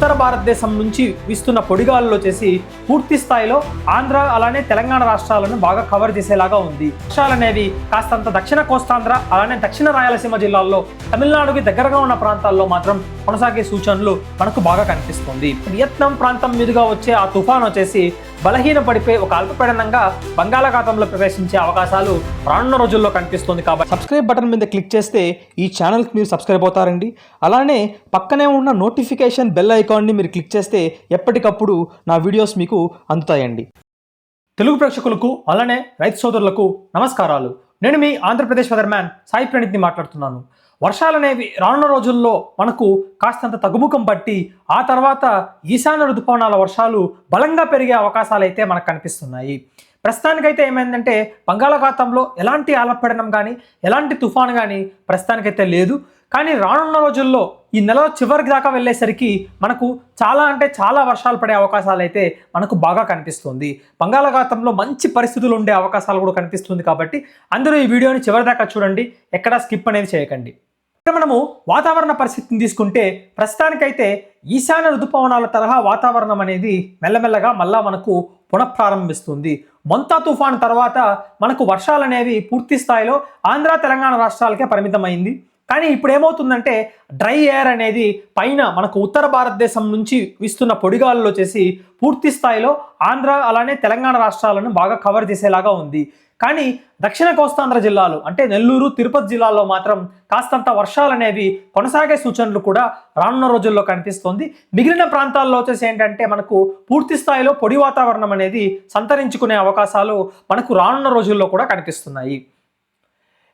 ఉత్తర భారతదేశం నుంచి వీస్తున్న పొడిగాలులు చేసి పూర్తి స్థాయిలో ఆంధ్ర అలానే తెలంగాణ రాష్ట్రాలను బాగా కవర్ చేసేలాగా ఉంది. వర్షాలు అనేవి కాస్తంత దక్షిణ కోస్తాంధ్ర అలానే దక్షిణ రాయలసీమ జిల్లాల్లో తమిళనాడుకి దగ్గరగా ఉన్న ప్రాంతాల్లో మాత్రం కొనసాగే సూచనలు మనకు బాగా కనిపిస్తుంది. వియత్నాం ప్రాంతం మీదుగా వచ్చే ఆ తుఫాన్ వచ్చేసి బలహీన పడిపోయి ఒక అల్పపీడనంగా బంగాళాఖాతంలో ప్రవేశించే అవకాశాలు రానున్న రోజుల్లో కనిపిస్తుంది కాబట్టి సబ్స్క్రైబ్ బటన్ మీద క్లిక్ చేస్తే ఈ ఛానల్కి మీరు సబ్స్క్రైబ్ అవుతారండి. అలానే పక్కనే ఉన్న నోటిఫికేషన్ బెల్ ఐకాన్ని మీరు క్లిక్ చేస్తే ఎప్పటికప్పుడు నా వీడియోస్ మీకు అందుతాయండి. తెలుగు ప్రేక్షకులకు అలానే రైతు సోదరులకు నమస్కారాలు. నేను మీ ఆంధ్రప్రదేశ్ వెదర్ మ్యాన్ సాయి ప్రణీత్ని మాట్లాడుతున్నాను. వర్షాలు అనేవి రానున్న రోజుల్లో మనకు కాస్తంత తగ్గుముఖం పట్టి ఆ తర్వాత ఈశాన్య ఋతుపవనాల వర్షాలు బలంగా పెరిగే అవకాశాలు అయితే మనకు కనిపిస్తున్నాయి. ప్రస్తుతానికైతే ఏమైందంటే బంగాళాఖాతంలో ఎలాంటి ఆలపడనం కానీ ఎలాంటి తుఫాను కానీ ప్రస్తుతానికైతే లేదు. కానీ రానున్న రోజుల్లో ఈ నెల చివరికి దాకా వెళ్ళేసరికి మనకు చాలా అంటే చాలా వర్షాలు పడే అవకాశాలు అయితే మనకు బాగా కనిపిస్తుంది. బంగాళాఖాతంలో మంచి పరిస్థితులు ఉండే అవకాశాలు కూడా కనిపిస్తుంది కాబట్టి అందరూ ఈ వీడియోని చివరి దాకా చూడండి. ఎక్కడా స్కిప్ అనేది చేయకండి. మనము వాతావరణ పరిస్థితిని తీసుకుంటే ప్రస్తుతానికైతే ఈశాన్య రుతుపవనాల తరహా వాతావరణం అనేది మెల్లమెల్లగా మళ్ళా మనకు పునఃప్రారంభిస్తుంది. మొంతా తుఫాన్ తర్వాత మనకు వర్షాలు అనేవి పూర్తి స్థాయిలో ఆంధ్ర తెలంగాణ రాష్ట్రాలకే పరిమితమైంది. కానీ ఇప్పుడు ఏమవుతుందంటే డ్రై ఎయిర్ అనేది పైన మనకు ఉత్తర భారతదేశం నుంచి వీస్తున్న పొడిగాలు చేసి పూర్తి స్థాయిలో ఆంధ్ర అలానే తెలంగాణ రాష్ట్రాలను బాగా కవర్ చేసేలాగా ఉంది. కానీ దక్షిణ కోస్తాంధ్ర జిల్లాలు అంటే నెల్లూరు తిరుపతి జిల్లాలో మాత్రం కాస్తంత వర్షాలు అనేవి కొనసాగే సూచనలు కూడా రానున్న రోజుల్లో కనిపిస్తోంది. మిగిలిన ప్రాంతాల్లో వచ్చేసి ఏంటంటే మనకు పూర్తి స్థాయిలో పొడి వాతావరణం అనేది సంతరించుకునే అవకాశాలు మనకు రానున్న రోజుల్లో కూడా కనిపిస్తున్నాయి.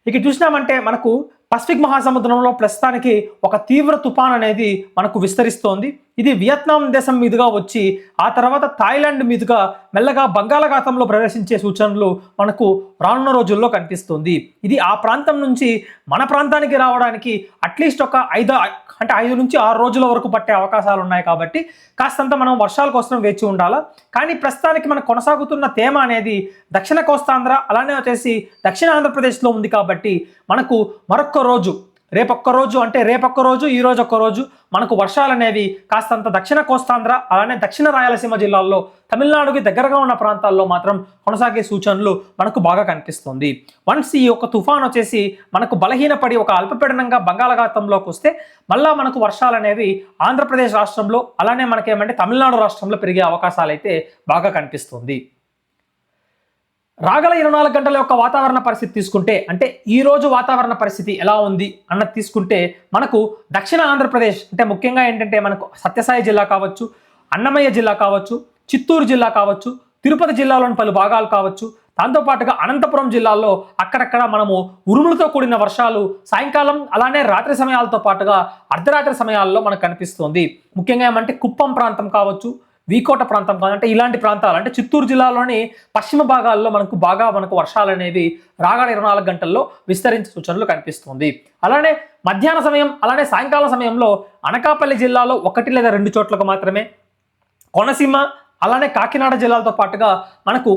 ఇక చూసినామంటే మనకు పసిఫిక్ మహాసముద్రంలో ప్రస్తుతానికి ఒక తీవ్ర తుఫాన్ అనేది మనకు విస్తరిస్తోంది. ఇది వియత్నాం దేశం మీదుగా వచ్చి ఆ తర్వాత థాయిలాండ్ మీదుగా మెల్లగా బంగాళాఖాతంలో ప్రవేశించే సూచనలు మనకు రానున్న రోజుల్లో కనిపిస్తుంది. ఇది ఆ ప్రాంతం నుంచి మన ప్రాంతానికి రావడానికి అట్లీస్ట్ ఒక ఐదు అంటే ఐదు నుంచి ఆరు రోజుల వరకు పట్టే అవకాశాలు ఉన్నాయి కాబట్టి కాస్తంత మనం వర్షాల కోసం వేచి ఉండాలా? కానీ ప్రస్తుతానికి మనం కొనసాగుతున్న తేమ అనేది దక్షిణ కోస్తాంధ్ర అలానే వచ్చేసి దక్షిణ ఆంధ్రప్రదేశ్లో ఉంది కాబట్టి మనకు మరొక రోజు రేపొక్క రోజు అంటే రేపొక్క రోజు ఈ రోజు ఒక్క రోజు మనకు వర్షాలు అనేవి కాస్తంత దక్షిణ కోస్తాంధ్ర అలానే దక్షిణ రాయలసీమ జిల్లాల్లో తమిళనాడుకి దగ్గరగా ఉన్న ప్రాంతాల్లో మాత్రం కొనసాగే సూచనలు మనకు బాగా కనిపిస్తుంది. వన్స్ ఈ యొక్క తుఫాన్ వచ్చేసి మనకు బలహీనపడి ఒక అల్పపీడనంగా బంగాళాఖాతంలోకి వస్తే మళ్ళా మనకు వర్షాలు అనేవి ఆంధ్రప్రదేశ్ రాష్ట్రంలో అలానే మనకేమంటే తమిళనాడు రాష్ట్రంలో పెరిగే అవకాశాలు అయితే బాగా కనిపిస్తుంది. రాగల ఇరవై నాలుగు గంటల యొక్క వాతావరణ పరిస్థితి తీసుకుంటే అంటే ఈ రోజు వాతావరణ పరిస్థితి ఎలా ఉంది అన్నది తీసుకుంటే మనకు దక్షిణ ఆంధ్రప్రదేశ్ అంటే ముఖ్యంగా ఏంటంటే మనకు సత్యసాయి జిల్లా కావచ్చు అన్నమయ్య జిల్లా కావచ్చు చిత్తూరు జిల్లా కావచ్చు తిరుపతి జిల్లాలోని పలు భాగాలు కావచ్చు. దాంతోపాటుగా అనంతపురం జిల్లాలో అక్కడక్కడ మనము ఉరుములతో కూడిన వర్షాలు సాయంకాలం అలానే రాత్రి సమయాలతో పాటుగా అర్ధరాత్రి సమయాల్లో మనకు కనిపిస్తుంది. ముఖ్యంగా ఏమంటే కుప్పం ప్రాంతం కావచ్చు వీకోట ప్రాంతం కాదంటే ఇలాంటి ప్రాంతాలు అంటే చిత్తూరు జిల్లాలోని పశ్చిమ భాగాల్లో మనకు బాగా మనకు వర్షాలు అనేవి రాగాల ఇరవై నాలుగు గంటల్లో విస్తరించే సూచనలు కనిపిస్తుంది. అలానే మధ్యాహ్న సమయం అలానే సాయంకాలం సమయంలో అనకాపల్లి జిల్లాలో ఒకటి లేదా రెండు చోట్లకు మాత్రమే కోనసీమ అలానే కాకినాడ జిల్లాలతో పాటుగా మనకు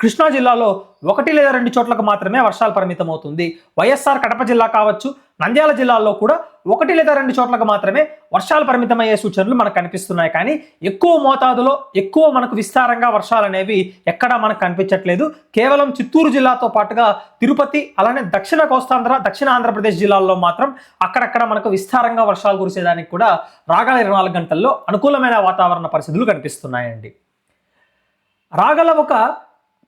కృష్ణా జిల్లాలో ఒకటి లేదా రెండు చోట్లకు మాత్రమే వర్షాలు పరిమితం అవుతుంది వైఎస్ఆర్ కడప జిల్లా కావచ్చు నంద్యాల జిల్లాలో కూడా ఒకటి లేదా రెండు చోట్లకు మాత్రమే వర్షాలు పరిమితమయ్యే సూచనలు మనకు కనిపిస్తున్నాయి. కానీ ఎక్కువ మోతాదులో ఎక్కువ మనకు విస్తారంగా వర్షాలు అనేవి ఎక్కడా మనకు కనిపించట్లేదు. కేవలం చిత్తూరు జిల్లాతో పాటుగా తిరుపతి అలానే దక్షిణ కోస్తాంధ్ర దక్షిణ ఆంధ్రప్రదేశ్ జిల్లాల్లో మాత్రం అక్కడక్కడ మనకు విస్తారంగా వర్షాలు కురిసేదానికి కూడా రాగల ఇరవై నాలుగు గంటల్లో అనుకూలమైన వాతావరణ పరిస్థితులు కనిపిస్తున్నాయండి. రాగల ఒక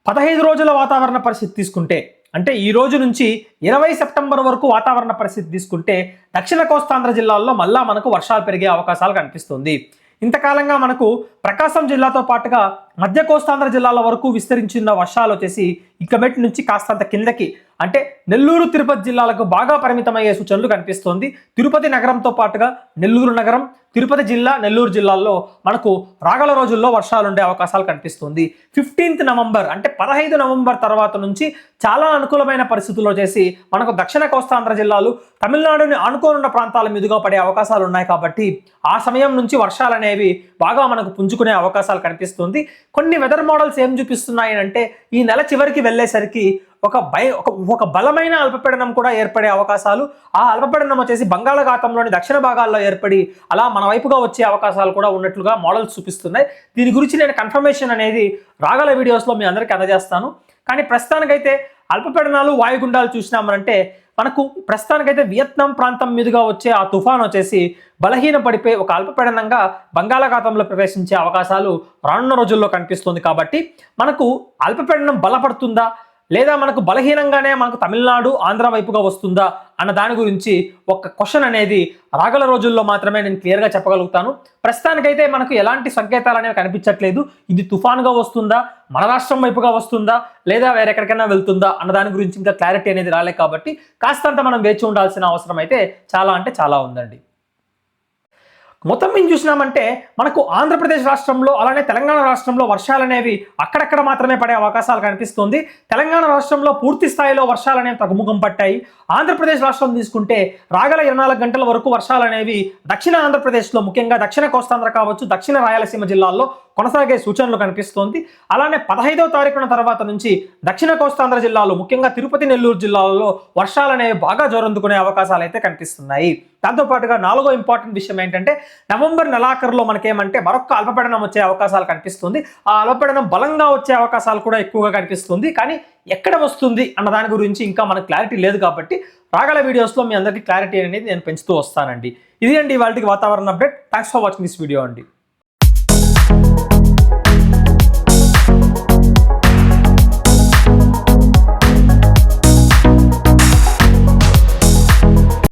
పదహైదు రోజుల వాతావరణ పరిస్థితి తీసుకుంటే అంటే ఈ రోజు నుంచి ఇరవై సెప్టెంబర్ వరకు వాతావరణ పరిస్థితి తీసుకుంటే దక్షిణ కోస్తాంధ్ర జిల్లాల్లో మళ్ళా మనకు వర్షాలు పెరిగే అవకాశాలు కనిపిస్తుంది. ఇంతకాలంగా మనకు ప్రకాశం జిల్లాతో పాటుగా మధ్య కోస్తాంధ్ర జిల్లాల వరకు విస్తరించిన వర్షాలు వచ్చేసి ఇక నుంచి కాస్తంత కిందకి అంటే నెల్లూరు తిరుపతి జిల్లాలకు బాగా పరిమితమయ్యే సూచనలు కనిపిస్తోంది. తిరుపతి నగరంతో పాటుగా నెల్లూరు నగరం తిరుపతి జిల్లా నెల్లూరు జిల్లాల్లో మనకు రాగల రోజుల్లో వర్షాలు ఉండే అవకాశాలు కనిపిస్తుంది. ఫిఫ్టీన్త్ నవంబర్ అంటే పదహైదు నవంబర్ తర్వాత నుంచి చాలా అనుకూలమైన పరిస్థితుల్లో చేసి మనకు దక్షిణ కోస్తాంధ్ర జిల్లాలు తమిళనాడుని ఆనుకోనున్న ప్రాంతాల మీదుగా పడే అవకాశాలు ఉన్నాయి కాబట్టి ఆ సమయం నుంచి వర్షాలు అనేవి బాగా మనకు పుంజుకునే అవకాశాలు కనిపిస్తుంది. కొన్ని వెదర్ మోడల్స్ ఏం చూపిస్తున్నాయి అంటే ఈ నెల చివరికి వెళ్ళేసరికి ఒక భయ ఒక ఒక బలమైన అల్పపీడనం కూడా ఏర్పడే అవకాశాలు. ఆ అల్పపీడనం వచ్చేసి బంగాళాఖాతంలోని దక్షిణ భాగాల్లో ఏర్పడి అలా మన వైపుగా వచ్చే అవకాశాలు కూడా ఉన్నట్లుగా మోడల్స్ చూపిస్తున్నాయి. దీని గురించి నేను కన్ఫర్మేషన్ అనేది రాగల వీడియోస్లో మీ అందరికీ అందజేస్తాను. కానీ ప్రస్తుతానికైతే అల్పపీడనాలు వాయుగుండాలు చూసినామనంటే మనకు ప్రస్తుతానికైతే వియత్నాం ప్రాంతం మీదుగా వచ్చే ఆ తుఫాన్ వచ్చేసి బలహీన పడిపోయి ఒక అల్పపీడనంగా బంగాళాఖాతంలో ప్రవేశించే అవకాశాలు రానున్న రోజుల్లో కనిపిస్తుంది కాబట్టి మనకు అల్పపీడనం బలపడుతుందా? లేదా మనకు బలహీనంగానే మనకు తమిళనాడు ఆంధ్ర వైపుగా వస్తుందా అన్న దాని గురించి ఒక క్వశ్చన్ అనేది రాగల రోజుల్లో మాత్రమే నేను క్లియర్గా చెప్పగలుగుతాను. ప్రస్తుతానికైతే మనకు ఎలాంటి సంకేతాలు అనేవి కనిపించట్లేదు. ఇది తుఫాన్గా వస్తుందా? మన రాష్ట్రం వైపుగా వస్తుందా? లేదా వేరెక్కడికైనా వెళ్తుందా? అన్న దాని గురించి ఇంకా క్లారిటీ అనేది రాలేదు కాబట్టి కాస్తంత మనం వేచి ఉండాల్సిన అవసరం అయితే చాలా అంటే చాలా ఉందండి. మొత్తం మేము చూసినామంటే మనకు ఆంధ్రప్రదేశ్ రాష్ట్రంలో అలానే తెలంగాణ రాష్ట్రంలో వర్షాలు అనేవి అక్కడక్కడ మాత్రమే పడే అవకాశాలు కనిపిస్తుంది. తెలంగాణ రాష్ట్రంలో పూర్తి స్థాయిలో వర్షాలు అనేవి తగ్గుముఖం పట్టాయి. ఆంధ్రప్రదేశ్ రాష్ట్రం తీసుకుంటే రాగల ఇరవై నాలుగు గంటల వరకు వర్షాలు అనేవి దక్షిణ ఆంధ్రప్రదేశ్లో ముఖ్యంగా దక్షిణ కోస్తాంధ్ర కావచ్చు దక్షిణ రాయలసీమ జిల్లాల్లో కొనసాగే సూచనలు కనిపిస్తోంది. అలానే పదహైదవ తారీఖున తర్వాత నుంచి దక్షిణ కోస్తాంధ్ర జిల్లాలో ముఖ్యంగా తిరుపతి నెల్లూరు జిల్లాలలో వర్షాలు అనేవి బాగా జోరందుకునే అవకాశాలు అయితే కనిపిస్తున్నాయి. దాంతోపాటుగా నాలుగో ఇంపార్టెంట్ విషయం ఏంటంటే నవంబర్ నెలాఖరులో మనకేమంటే మరొక అల్పపీడనం వచ్చే అవకాశాలు కనిపిస్తుంది. ఆ అల్పపీడనం బలంగా వచ్చే అవకాశాలు కూడా ఎక్కువగా కనిపిస్తుంది. కానీ ఎక్కడ వస్తుంది అన్న దాని గురించి ఇంకా మనకు క్లారిటీ లేదు కాబట్టి రాగల వీడియోస్లో మీ అందరికీ క్లారిటీ అనేది నేను పెంచుతూ వస్తానండి. ఇది అండి వాళ్ళకి వాతావరణ update. Thanks for watching this video అండి.